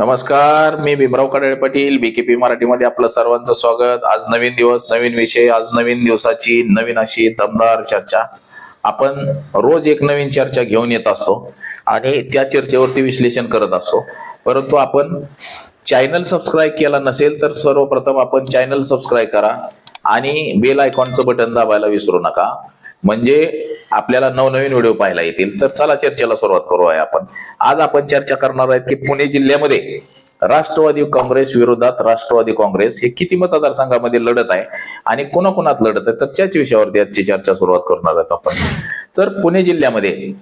नमस्कार मी भीमराव कडाळे पाटील बीकेपी मराठीमध्ये आपलं सर्वांचं स्वागत. आज नवीन दिवस नवीन विषय आज नवीन दिवसाची नवीन अशी दमदार चर्चा. आपण रोज एक नवीन चर्चा घेऊन येत असतो आणि त्या चर्चेवरती विश्लेषण करत असतो. परंतु आपण चॅनल सबस्क्राईब केला नसेल तर सर्वप्रथम आपण चॅनल सबस्क्राईब करा आणि बेल आयकॉनचं बटन दाबायला विसरू नका. म्हणजे आपल्याला नवनवीन व्हिडिओ पाहायला येतील. तर चला चर्चेला सुरुवात करूया आपण. आज आपण चर्चा करणार आहेत की पुणे जिल्ह्यामध्ये राष्ट्रवादी काँग्रेस विरोधात राष्ट्रवादी काँग्रेस हे किती मतदारसंघामध्ये लढत आहे आणि कोणाकोणात लढत आहे तर त्याच विषयावरती आजची चर्चा सुरुवात करणार आहोत आपण. तर पुणे जिल्ह्यामध्ये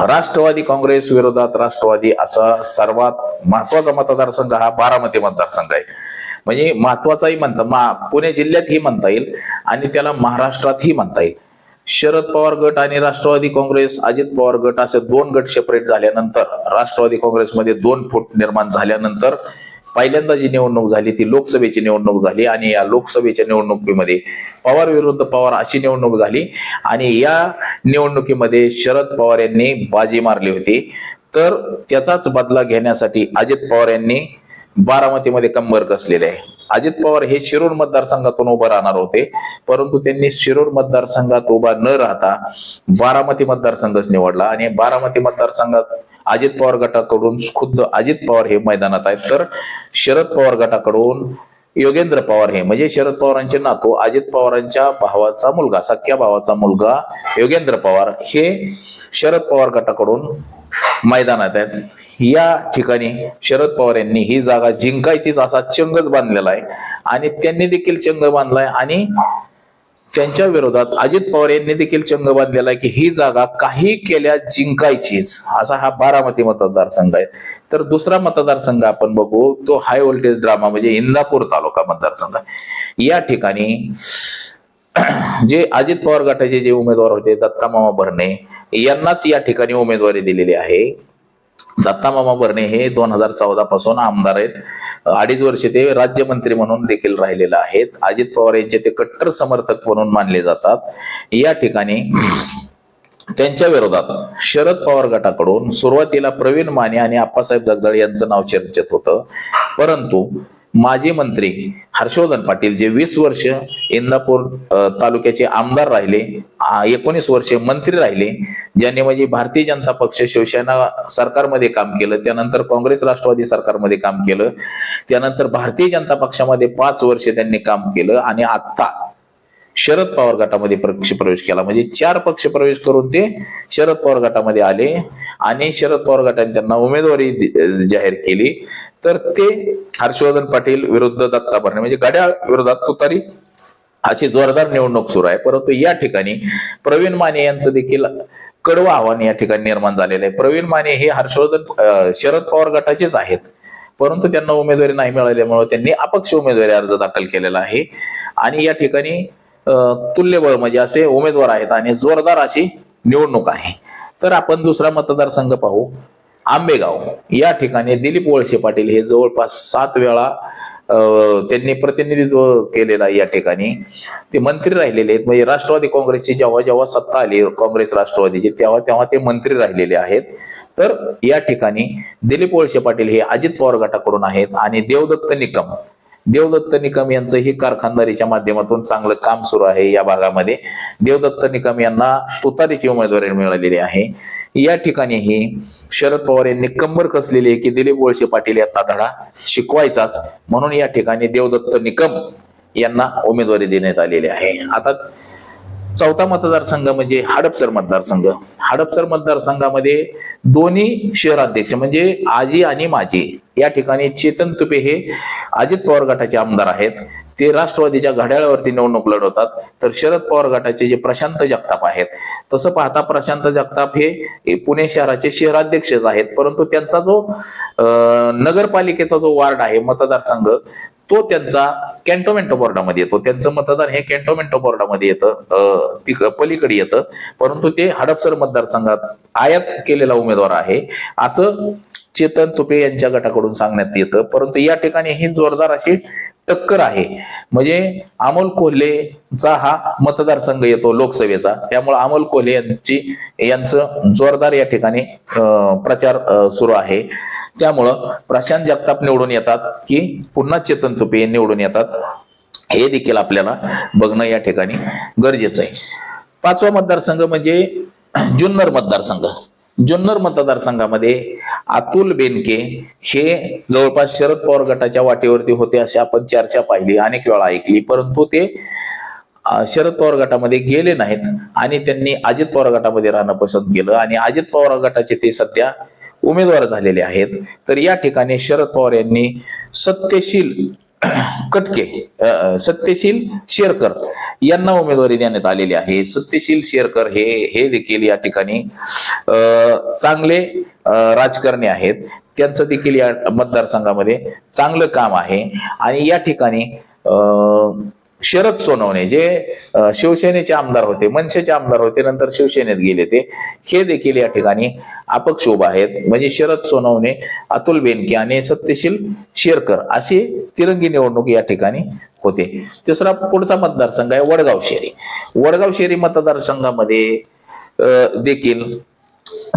राष्ट्रवादी काँग्रेस विरोधात राष्ट्रवादी असा सर्वात महत्त्वाचा मतदारसंघ हा बारामती मतदारसंघ आहे. म्हणजे महत्वाचाही म्हणता मा पुणे जिल्ह्यातही म्हणता येईल आणि त्याला महाराष्ट्रातही म्हणता येईल. शरद पवार गट आणि राष्ट्रवादी काँग्रेस अजित पवार गट असे दोन गट सेपरेट झाल्यानंतर राष्ट्रवादी काँग्रेसमध्ये दोन फूट निर्माण झाल्यानंतर पहिल्यांदा जी निवडणूक झाली ती लोकसभेची निवडणूक झाली आणि या लोकसभेच्या निवडणुकीमध्ये पवार विरुद्ध पवार अशी निवडणूक झाली आणि या निवडणुकीमध्ये शरद पवार यांनी बाजी मारली होती. तर त्याचाच बदला घेण्यासाठी अजित पवार यांनी बारामतीमध्ये कंबर कसलेले आहे. अजित पवार हे शिरूर मतदारसंघातून उभं राहणार होते. परंतु त्यांनी शिरूर मतदारसंघात उभा न राहता बारामती मतदारसंघच निवडला आणि बारामती मतदारसंघात अजित पवार गटाकडून खुद्द अजित पवार हे मैदानात आहेत. तर शरद पवार गटाकडून योगेंद्र पवार हे म्हणजे शरद पवारांचे नातू अजित पवारांच्या भावाचा मुलगा सख्या भावाचा मुलगा योगेंद्र पवार हे शरद पवार गटाकडून मैदानात आहेत. या ठिकाणी शरद पवार यांनी ही जागा जिंकायचीच असा चंगच बांधलेला आहे. आणि त्यांनी देखील चंग बांधलाय आणि त्यांच्या विरोधात अजित पवार यांनी देखील चंग बांधलेला आहे की ही जागा काही केल्या जिंकायचीच असा हा बारामती मतदारसंघ आहे. तर दुसरा मतदारसंघ आपण बघू तो हाय व्होल्टेज ड्रामा म्हणजे इंदापूर तालुका मतदारसंघ. या ठिकाणी जे अजित पवार गटाचे जे उमेदवार होते दत्ता मामा भरणे यांनाच या ठिकाणी उमेदवारी दिलेली आहे. दत्ता मामा भरणे हे दोन हजार चौदा पासून आमदार आहेत. अडीच वर्ष ते राज्यमंत्री म्हणून देखील राहिलेले आहेत. अजित पवार यांचे ते कट्टर समर्थक म्हणून मानले जातात. या ठिकाणी त्यांच्या विरोधात शरद पवार गटाकडून सुरुवातीला प्रवीण माने आणि आप्पासाहेब जगदाळ यांचं नाव चर्चेत होतं. परंतु माजी मंत्री हर्षवर्धन पाटील जे वीस वर्ष इंदापूर तालुक्याचे आमदार राहिले एकोणीस वर्ष मंत्री राहिले ज्यांनी म्हणजे भारतीय जनता पक्ष शिवसेना सरकारमध्ये काम केलं त्यानंतर काँग्रेस राष्ट्रवादी सरकारमध्ये काम केलं त्यानंतर भारतीय जनता पक्षामध्ये पाच वर्ष त्यांनी काम केलं आणि आता शरद पवार गटामध्ये पक्ष प्रवेश केला. म्हणजे चार पक्ष प्रवेश करून ते शरद पवार गटामध्ये आले आणि शरद पवार गटाने त्यांना उमेदवारी जाहीर केली. तर ते हर्षवर्धन पाटील विरुद्ध दत्ता भरणे म्हणजे गड्याळ विरोधात तुतारी अशी जोरदार निवडणूक सुरू आहे. परंतु या ठिकाणी प्रवीण माने यांचं देखील कडवं आव्हान या ठिकाणी निर्माण झालेलं आहे. प्रवीण माने हे हर्षवर्धन शरद पवार गटाचेच आहेत. परंतु त्यांना उमेदवारी नाही मिळाल्यामुळे त्यांनी अपक्ष उमेदवारी अर्ज दाखल केलेला आहे. आणि या ठिकाणी तुल्यबळ म्हणजे असे उमेदवार आहेत आणि जोरदार अशी निवडणूक आहे. तर आपण दुसरा मतदारसंघ पाहू. आंबेगाव. या ठिकाणी दिलीप वळसे पाटील हे जवळपास सात वेळा त्यांनी प्रतिनिधित्व केलेलं आहे या ठिकाणी. ते मंत्री राहिलेले आहेत. म्हणजे राष्ट्रवादी काँग्रेसची जेव्हा जेव्हा सत्ता आली काँग्रेस राष्ट्रवादीची तेव्हा तेव्हा ते मंत्री राहिलेले आहेत. तर या ठिकाणी दिलीप वळसे पाटील हे अजित पवार गटाकडून आहेत आणि देवदत्त निकम. देवदत्त निकम यांचं ही कारखानदारीच्या माध्यमातून चांगलं काम सुरू आहे या भागामध्ये. देवदत्त निकम यांना तुतारीची उमेदवारी मिळालेली आहे. या ठिकाणीही शरद पवार यांनी कंबर कसलेली आहे की दिलीप वळसे पाटील यांना धडा शिकवायचाच. म्हणून या ठिकाणी देवदत्त निकम यांना उमेदवारी देण्यात आलेली आहे. आता चौथा मतदारसंघ म्हणजे हडपसर मतदारसंघ. हडपसर मतदारसंघामध्ये दोन्ही शहराध्यक्ष म्हणजे आजी आणि माजी या ठिकाणी चेतन तुपे हे अजित पवार गटाचे आमदार आहेत. ते राष्ट्रवादीच्या घड्याळावरती निवडणूक लढवतात. तर शरद पवार गटाचे जे प्रशांत जगताप आहेत. तसं पाहता प्रशांत जगताप हे पुणे शहराचे शहराध्यक्षच आहेत. परंतु त्यांचा जो नगरपालिकेचा जो वार्ड आहे मतदारसंघ तो त्यांचा कॅन्टोमेंटो बोर्डामध्ये येतो. त्यांचं मतदान हे कॅन्टोमेंटो बोर्डामध्ये येतं. ती पलीकडे येतं. परंतु ते हडपसर मतदारसंघात आयात केलेला उमेदवार आहे. असं चेतन तुपे यांच्या गटाकडून सांगण्यात येतं. परंतु या ठिकाणी ही जोरदार अशी टक्कर आहे. म्हणजे अमोल कोल्हेचा हा मतदारसंघ येतो लोकसभेचा. त्यामुळे अमोल कोल्हे यांची यांचं जोरदार या ठिकाणी प्रचार सुरू आहे. त्यामुळं प्रशांत जगताप निवडून येतात की पुन्हा चेतन तुपे निवडून येतात. हे देखील आपल्याला बघणं या ठिकाणी गरजेचं आहे. पाचवा मतदारसंघ म्हणजे जुन्नर मतदारसंघ. जुन्नर मतदारसंघामध्ये अतुल बेनके हे जवळपास शरद पवार गटाच्या वाटेवरती होते अशी आपण चर्चा पाहिली अनेक वेळा ऐकली. परंतु ते शरद पवार गटामध्ये गेले नाहीत आणि त्यांनी अजित पवार गटामध्ये राहणं पसंत केलं. आणि अजित पवार गटाचे ते सध्या उमेदवार झालेले आहेत. तर या ठिकाणी शरद पवार यांनी सत्यशील कटके सत्यशील शेरकर यांना उमेदवारी देण्यात आलेली आहे. सत्यशील शेरकर हे हे देखील या ठिकाणी चांगले राजकारणी आहेत. त्यांचं देखील या मतदारसंघामध्ये चांगलं काम आहे. आणि या ठिकाणी शरद सोनवणे जे शिवसेनेचे आमदार होते मनसेचे आमदार होते नंतर शिवसेनेत गेले ते हे देखील या ठिकाणी अपक्ष उभा आहेत. म्हणजे शरद सोनवणे अतुल बेनके आणि सत्यशील शेरकर अशी तिरंगी निवडणूक या ठिकाणी होते. तिसरा पुढचा मतदारसंघ आहे वडगाव शेरी वडगाव शेरी मतदारसंघामध्ये देखील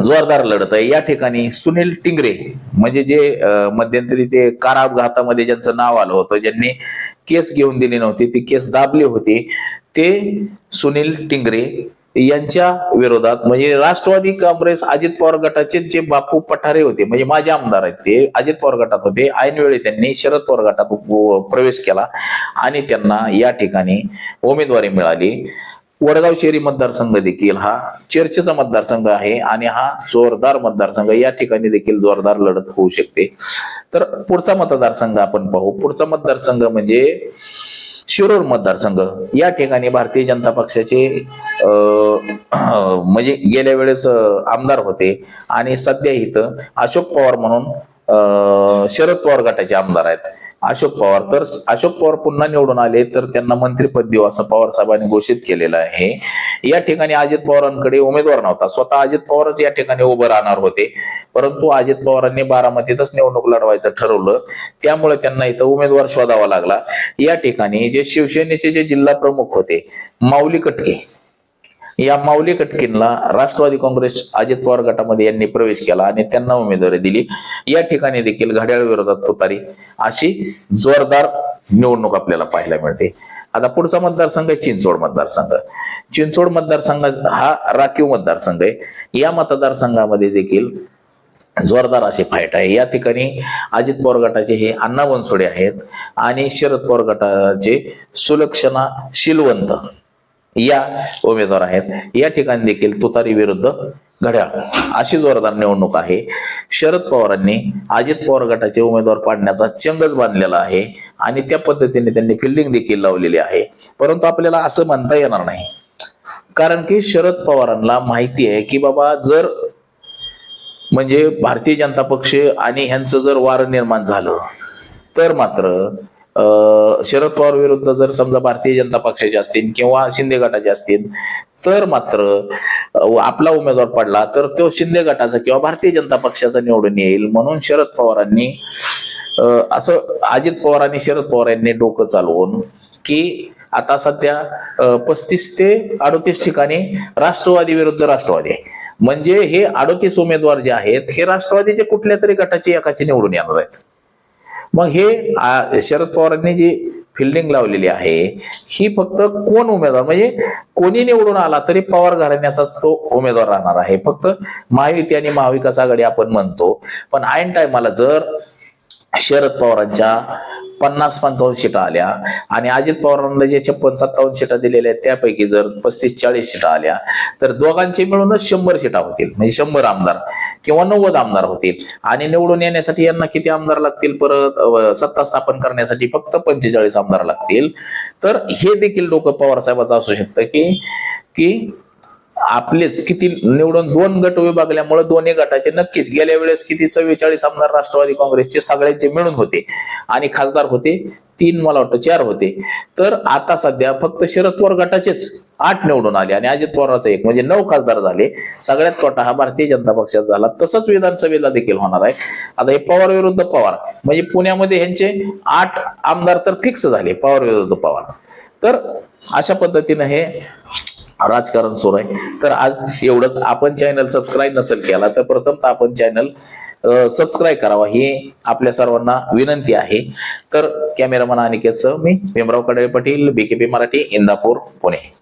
जोरदार लढत आहे. या ठिकाणी सुनील टिंगरे म्हणजे जे मध्यंतरी ते कार अपघातामध्ये ज्यांचं नाव आलं होतं ज्यांनी केस घेऊन दिली नव्हती ती केस दाबली होती ते सुनील टिंगरे यांच्या विरोधात म्हणजे राष्ट्रवादी काँग्रेस अजित पवार गटाचे जे बापू पठारे होते म्हणजे माझे आमदार आहेत ते अजित पवार गटात होते. ऐनवेळी त्यांनी शरद पवार गटात प्रवेश केला आणि त्यांना या ठिकाणी उमेदवारी मिळाली. वडगाव शहरी मतदारसंघ देखील हा चर्चेचा मतदारसंघ आहे आणि हा जोरदार मतदारसंघ या ठिकाणी देखील जोरदार लढत होऊ शकते. तर पुढचा मतदारसंघ आपण पाहू. पुढचा मतदारसंघ म्हणजे शिरूर मतदारसंघ. या ठिकाणी भारतीय जनता पक्षाचे अं, म्हणजे गेल्या वेळेस आमदार होते आणि सध्या इथं अशोक पवार म्हणून अं, शरद पवार गटाचे आमदार आहेत. अशोक पवार. तर अशोक पवार पुन्हा निवडून आले तर त्यांना मंत्रीपद देऊ असं पवार साहेबांनी घोषित केलेलं आहे. या ठिकाणी अजित पवारांकडे उमेदवार नव्हता. स्वतः अजित पवारच या ठिकाणी उभं राहणार होते. परंतु अजित पवारांनी बारामतीतच निवडणूक लढवायचं ठरवलं. त्यामुळे त्यांना इथं उमेदवार शोधावा लागला. या ठिकाणी जे शिवसेनेचे जे जिल्हा प्रमुख होते माऊली कटके या माऊली कटकींना राष्ट्रवादी काँग्रेस अजित पवार गटामध्ये यांनी प्रवेश केला आणि त्यांना उमेदवारी दिली. या ठिकाणी देखील घड्याळ विरोधात तुतारी अशी जोरदार निवडणूक आपल्याला पाहायला मिळते. आता पुढचा मतदारसंघ आहे चिंचवड मतदारसंघ. चिंचवड मतदारसंघ हा राखीव मतदारसंघ आहे. या मतदारसंघामध्ये देखील जोरदार अशी फाईट आहे. या ठिकाणी अजित पवार गटाचे हे अण्णा बनसोडे आहेत आणि शरद पवार गटाचे सुलक्षणा शिलवंत या उमेदवार आहेत. या ठिकाणी देखील तुतारी विरुद्ध घड्याळ. अशी जोरदार निवडणूक आहे. शरद पवारांनी अजित पवार गटाचे उमेदवार पाडण्याचा चंगच बांधलेला आहे आणि त्या पद्धतीने त्यांनी फिल्डिंग देखील लावलेली आहे. परंतु आपल्याला असं म्हणता येणार नाही. कारण की शरद पवारांना माहिती आहे की बाबा जर म्हणजे भारतीय जनता पक्ष आणि ह्यांचं जर वार निर्माण झालं तर मात्र शरद पवार विरुद्ध जर समजा भारतीय जनता पक्षाचे असतील किंवा शिंदे गटाचे असतील तर मात्र आपला उमेदवार पडला तर तो शिंदे गटाचा किंवा भारतीय जनता पक्षाचा निवडून येईल म्हणून शरद पवारांनी असं अजित पवार आणि शरद पवार यांनी डोकं चालवून की आता सध्या पस्तीस ते अडोतीस ठिकाणी राष्ट्रवादी विरुद्ध राष्ट्रवादी. आहे म्हणजे हे अडोतीस उमेदवार जे आहेत हे राष्ट्रवादीचे कुठल्या तरी गटाचे एकाचे निवडून येणार आहेत. मग हे शरद पवारांनी जी फिल्डिंग लावलेली आहे ही फक्त कोण उमेदवार? म्हणजे कोणी निवडून आला तरी पवार घराण्याचाच तो उमेदवार राहणार आहे. फक्त महायुती आणि महाविकास आघाडी आपण म्हणतो. पण ऐन टायमाला जर शरद पवारांच्या पन्नास पंचावन्न सीटा आल्या आणि अजित पवारांना जे छप्पन सत्तावन्न सीटा दिलेल्या आहेत त्यापैकी जर पस्तीस चाळीस सीटा आल्या तर दोघांचे मिळूनच शंभर सीटा होतील. म्हणजे शंभर आमदार. किंवा नव्वद आमदार होतील आणि निवडून येण्यासाठी यांना किती आमदार लागतील परत? सत्ता स्थापन करण्यासाठी फक्त पंचेचाळीस आमदार लागतील. तर हे देखील डोकं पवार साहेबाचं असू शकतं की की आपलेच किती निवडून दोन गट विभागल्यामुळे दोन्ही गटाचे नक्कीच गेल्या वेळेस किती चव्वेचाळीस आमदार राष्ट्रवादी काँग्रेसचे सगळ्यांचे मिळून होते आणि खासदार होते. तीन मला वाटतं चार होते. तर आता सध्या फक्त शरद पवार गटाचेच आठ निवडून आले आणि अजित पवारांचा एक म्हणजे नऊ खासदार झाले. सगळ्यात तोटा हा भारतीय जनता पक्षात झाला. तसंच विधानसभेला देखील होणार आहे. आता हे पवार विरुद्ध पवार म्हणजे पुण्यामध्ये ह्यांचे आठ आमदार तर फिक्स झाले पवार विरुद्ध पवार. तर अशा पद्धतीनं हे राजकारण सुरू आहे. तर आज एवढंच. आपण चॅनल सबस्क्राईब नसेल केला तर प्रथम आपण चॅनल सबस्क्राईब करावा. ही आपल्या सर्वांना विनंती आहे. तर कॅमेरामन अनिकेतसह मी भीमराव कडळे पाटील बीकेपी मराठी इंदापूर पुणे.